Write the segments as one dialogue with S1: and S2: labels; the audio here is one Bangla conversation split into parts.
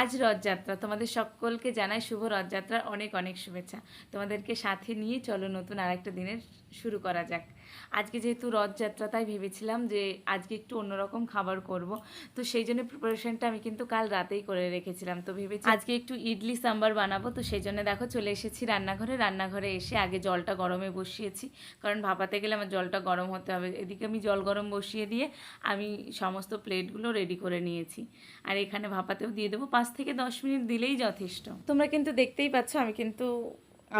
S1: আজ রথযাত্রা। তোমাদের সকলকে জানাই শুভ রথযাত্রার অনেক অনেক শুভেচ্ছা। তোমাদেরকে সাথে নিয়ে চলো নতুন আরেকটা দিনের শুরু করা যাক। আজকে যেহেতু রথযাত্রা, তাই ভেবেছিলাম যে আজকে একটু অন্যরকম খাবার করব। তো সেই জন্য প্রিপারেশনটা আমি কিন্তু কাল রাতেই করে রেখেছিলাম। তো ভেবেছি আজকে একটু ইডলি, সাম্বার বানাবো। তো সেই জন্য দেখো চলে এসেছি রান্নাঘরে। রান্নাঘরে এসে আগে জলটা গরমে বসিয়েছি। কারণ ভাপাতে গেলে আমার জলটা গরম হতে হবে। এদিকে আমি জল গরম বসিয়ে দিয়ে আমি সমস্ত প্লেটগুলো রেডি করে নিয়েছি। আর এখানে ভাপাতেও দিয়ে দেবো। পাঁচ থেকে দশ মিনিট দিলেই যথেষ্ট। তোমরা কিন্তু দেখতেই পাচ্ছ, আমি কিন্তু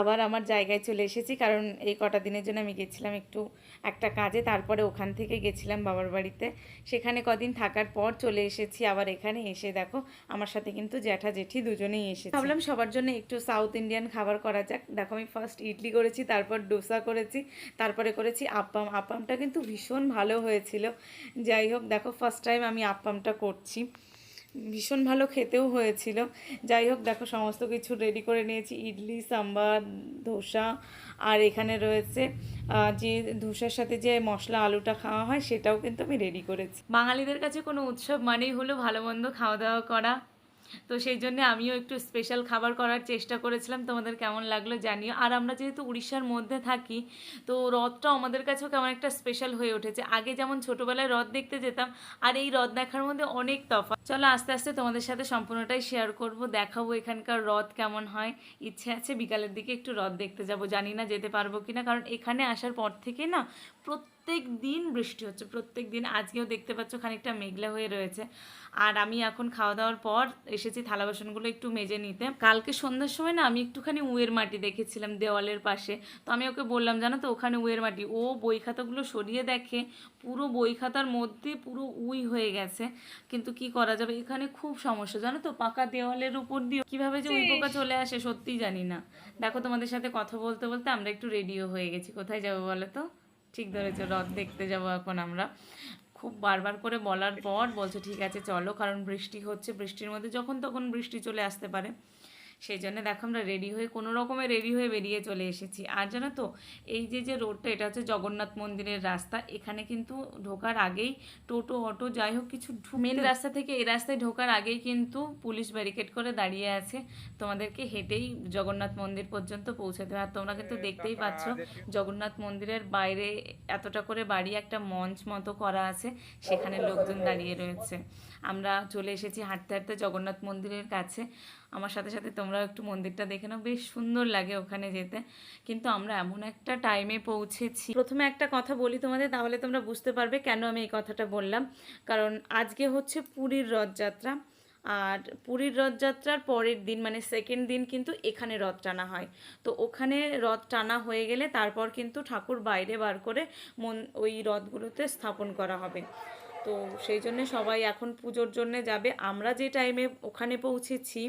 S1: আবার আমার জায়গায় চলে এসেছি, কারণ এই কটা দিনের জন্য আমি গেছিলাম একটু একটা কাজে, তারপরে ওখান থেকে গেছিলাম বাবার বাড়িতে। সেখানে কদিন থাকার পর চলে এসেছি, আবার এখানে এসে দেখো, আমার সাথে কিন্তু জ্যাঠা জেঠি দুজনেই এসেছে। ভাবলাম সবার জন্য একটু সাউথ ইন্ডিয়ান খাবার করা যাক। দেখো আমি ফার্স্ট ইডলি করেছি, তারপর ডোসা করেছি, তারপরে করেছি আপ্পাম আপ্পামটা কিন্তু ভীষণ ভালো হয়েছিল। যাই হোক, দেখো ফার্স্ট টাইম আমি আপ্পামটা করছি। ভীষণ ভালো খেতেও হয়েছিল। যাই হোক, দেখো সমস্ত কিছু রেডি করে নিয়েছি। ইডলি, সাম্বার, ধোসা, আর এখানে রয়েছে যে ধোসার সাথে যে মশলা আলুটা খাওয়া হয়, সেটাও কিন্তু আমি রেডি করেছি। বাঙালিদের কাছে কোনো উৎসব মানেই হলো ভালো মন্দ খাওয়া দাওয়া করা। তো সেই জন্য আমিও একটু স্পেশাল খাবার করার চেষ্টা করেছিলাম। তোমাদের কেমন লাগল জানিও। আর আমরা যেহেতু উড়িষ্যার মধ্যে থাকি, তো রথটাও আমাদের কাছেও কেমন একটা স্পেশাল হয়ে উঠেছে। আগে যেমন ছোটোবেলায় রথ দেখতে যেতাম, আর এই রথ দেখার মধ্যে অনেক তফাৎ। চলো আস্তে আস্তে তোমাদের সাথে সম্পূর্ণটাই শেয়ার করব, দেখাবো এখানকার রথ কেমন হয়। ইচ্ছে আছে বিকালের দিকে একটু রথ দেখতে যাব। জানি না যেতে পারব কিনা, কারণ এখানে আসার পর থেকে না প্রত্যেক দিন বৃষ্টি হচ্ছে, প্রত্যেক দিন। আজকেও দেখতে পাচ্ছ খানিকটা মেঘলা হয়ে রয়েছে। আর আমি এখন খাওয়া দাওয়ার পর এসেছি থালা বাসনগুলো একটু মেজে নিতে। কালকে সন্ধ্যার সময় না আমি একটুখানি উয়ের মাটি দেখেছিলাম দেওয়ালের পাশে। তো আমি ওকে বললাম, জানো তো, ওখানে উয়ের মাটি। ও বই খাতাগুলো সরিয়ে দেখে, পুরো বই খাতার মধ্যে পুরো উই হয়ে গেছে। কিন্তু কি করা যাবে? এখানে খুব সমস্যা। জানো তো, পাকা দেওয়ালের উপর দিয়ে কীভাবে যে উই পোকা চলে আসে সত্যিই জানি না। দেখো তোমাদের সাথে কথা বলতে বলতে আমরা একটু রেডিও হয়ে গেছি। কোথায় যাব বলো তো? ঠিক ধরেছো, রথ দেখতে যাব এখন আমরা। খুব বারবার করে বলার পর বলছে, ঠিক আছে, চলো, কারণ বৃষ্টি হচ্ছে। বৃষ্টির মধ্যে যখন তখন বৃষ্টি চলে আসতে পারে। সেই জন্য দেখো আমরা রেডি হয়ে কোনো রকমে রেডি হয়ে বেরিয়ে চলে এসেছি। আর জানো তো এই যে যে রোডটা এটা হচ্ছে জগন্নাথ মন্দিরের রাস্তা। এখানে কিন্তু ঢোকার আগেই টোটো অটো যাই হোক কিছু মেন রাস্তা থেকে এই রাস্তায় ঢোকার আগেই কিন্তু পুলিশ ব্যারিকেড করে দাঁড়িয়ে আছে। তোমাদেরকে হেঁটেই জগন্নাথ মন্দির পর্যন্ত পৌঁছাতে হবে। আর তোমরা কিন্তু দেখতেই পাচ্ছ জগন্নাথ মন্দিরের বাইরে এতটা করে বাড়ি একটা মঞ্চ মতো করা আছে। সেখানে লোকজন দাঁড়িয়ে রয়েছে। আমরা চলে এসেছি হাঁটতে হাঁটতে জগন্নাথ মন্দিরের কাছে। আমার সাথে সাথে তোমরাও একটু মন্দিরটা দেখে নাও। বেশ সুন্দর লাগে ওখানে যেতে। কিন্তু আমরা এমন একটা টাইমে পৌঁছেছি। প্রথমে একটা কথা বলি তোমাদের, তাহলে তোমরা বুঝতে পারবে কেন আমি এই কথাটা বললাম। কারণ আজকে হচ্ছে পুরীর রথযাত্রা। আর পুরীর রথযাত্রার পরের দিন মানে সেকেন্ড দিন কিন্তু এখানে রথ টানা হয়। তো ওখানে রথ টানা হয়ে গেলে তারপর কিন্তু ঠাকুর বাইরে বার করে মন ওই রথগুলোতে স্থাপন করা হবে। তো সেই জন্যে সবাই এখন পুজোর জন্য যাবে। আমরা যে টাইমে ওখানে পৌঁছেছি,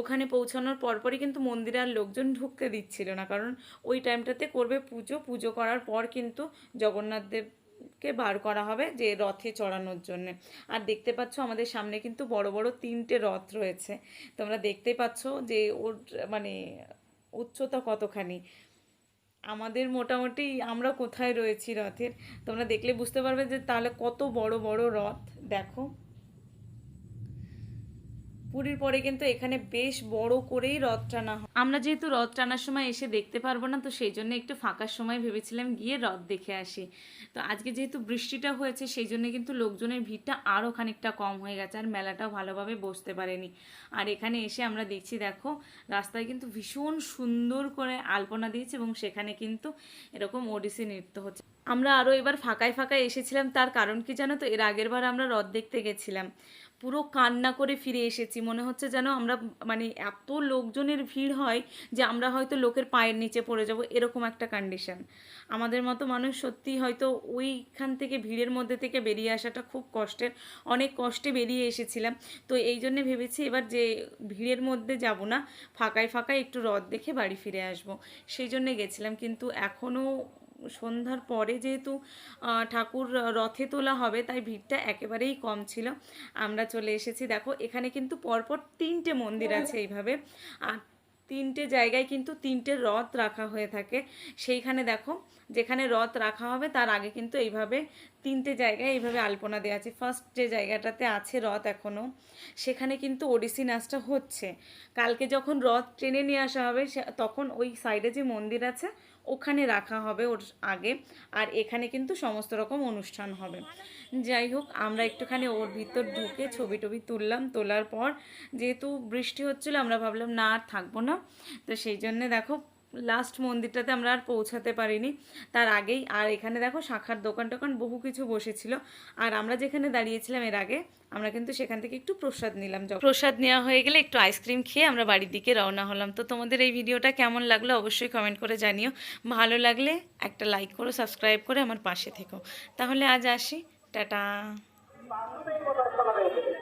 S1: ওখানে পৌঁছানোর পরপরই কিন্তু মন্দিরে আর লোকজন ঢুকতে দিচ্ছিল না। কারণ ওই টাইমটাতে করবে পুজো পুজো করার পর কিন্তু জগন্নাথ দেবকে বার করা হবে যে রথে চড়ানোর জন্য। আর দেখতে পাচ্ছ আমাদের সামনে কিন্তু বড় বড় তিনটে রথ রয়েছে। তোমরা দেখতে পাচ্ছ যে ওর মানে উচ্চতা কতখানি। আমাদের মোটামুটি আমরা কোথায় রয়েছি রথের? তোমরা দেখলে বুঝতে পারবে যে তাহলে কত বড় বড় রথ, দেখো। পুরীর পরে কিন্তু এখানে বেশ বড় করেই রথ টানা হয়। আমরা যেহেতু রথ টানার সময় এসে দেখতে পারব না, তো সেই জন্য একটু ফাঁকার সময় ভেবেছিলাম গিয়ে রথ দেখে আসি। তো আজকে যেহেতু বৃষ্টিটা হয়েছে, সেই জন্য কিন্তু লোকজনের ভিড়টা আরও খানিকটা কম হয়ে গেছে আর মেলাটাও ভালোভাবে বসতে পারেনি। আর এখানে এসে আমরা দেখছি, দেখো, রাস্তায় কিন্তু ভীষণ সুন্দর করে আলপনা দিয়েছে এবং সেখানে কিন্তু এরকম ওডিসি নৃত্য হচ্ছে। আমরা আরও এবার ফাঁকায় ফাঁকায় এসেছিলাম, তার কারণ কি জানো তো? এর আগের বার আমরা রথ দেখতে গেছিলাম। পুরো কান্না করে ফিরে এসেছি। মনে হচ্ছে যেন আমরা মানে এত লোকজনের ভিড় হয় যে আমরা হয়তো লোকের পায়ের নিচে পড়ে যাব, এরকম একটা কন্ডিশন আমাদের মতো মানুষ সত্যি হয়তো ওইখান থেকে ভিড়ের মধ্যে থেকে বেরিয়ে আসাটা খুব কষ্টের, অনেক কষ্টে বেরিয়ে এসেছিলাম। তো এই জন্যে ভেবেছি এবার যে ভিড়ের মধ্যে যাব না, ফাঁকায় ফাঁকায় একটু রথ দেখে বাড়ি ফিরে আসব। সেই জন্যে গেছিলাম, কিন্তু এখনও সন্ধ্যার পরে যেহেতু ঠাকুর রথে তোলা হবে, তাই ভিড়টা একেবারেই কম ছিল। আমরা চলে এসেছি, দেখো, এখানে কিন্তু পরপর তিনটে মন্দির আছে এইভাবে। আর তিনটে জায়গায় কিন্তু তিনটে রথ রাখা হয়ে থাকে। সেইখানে দেখো, যেখানে রথ রাখা হবে, তার আগে কিন্তু এইভাবে তিনটে জায়গায় এইভাবে আলপনা দেওয়া আছে। ফার্স্ট যে জায়গাটাতে আছে রথ এখনও সেখানে কিন্তু ওডিসি নাচটা হচ্ছে। কালকে যখন রথ ট্রেনে নিয়ে আসা হবে তখন ওই সাইডে যে মন্দির আছে ওখানে রাখা হবে ওর আগে, আর এখানে কিন্তু সমস্ত রকম অনুষ্ঠান হবে। যাই হোক, আমরা একটুখানি ওর ভিতর ঢুকে ছবি টবি তুললাম, তোলার পর যেহেতু বৃষ্টি হচ্ছিল, আমরা ভাবলাম না আর থাকব না। তো সেই জন্যে দেখো লাস্ট মন্দিরটাতে আমরা আর পৌঁছাতে পারিনি। তার আগেই, আর এখানে দেখো শাখার দোকান টোকান বহু কিছু বসেছিল। আর আমরা যেখানে দাঁড়িয়েছিলাম এর আগে, আমরা কিন্তু সেখান থেকে একটু প্রসাদ নিলাম। প্রসাদ নেওয়া হয়ে গেলে একটু আইসক্রিম খেয়ে আমরা বাড়ির দিকে রওনা হলাম। তো তোমাদের এই ভিডিওটা কেমন লাগল অবশ্যই কমেন্ট করে জানিও। ভালো লাগলে একটা লাইক করো সাবস্ক্রাইব করে আমার পাশে থেকো। তাহলে আজ আসি। টাটা।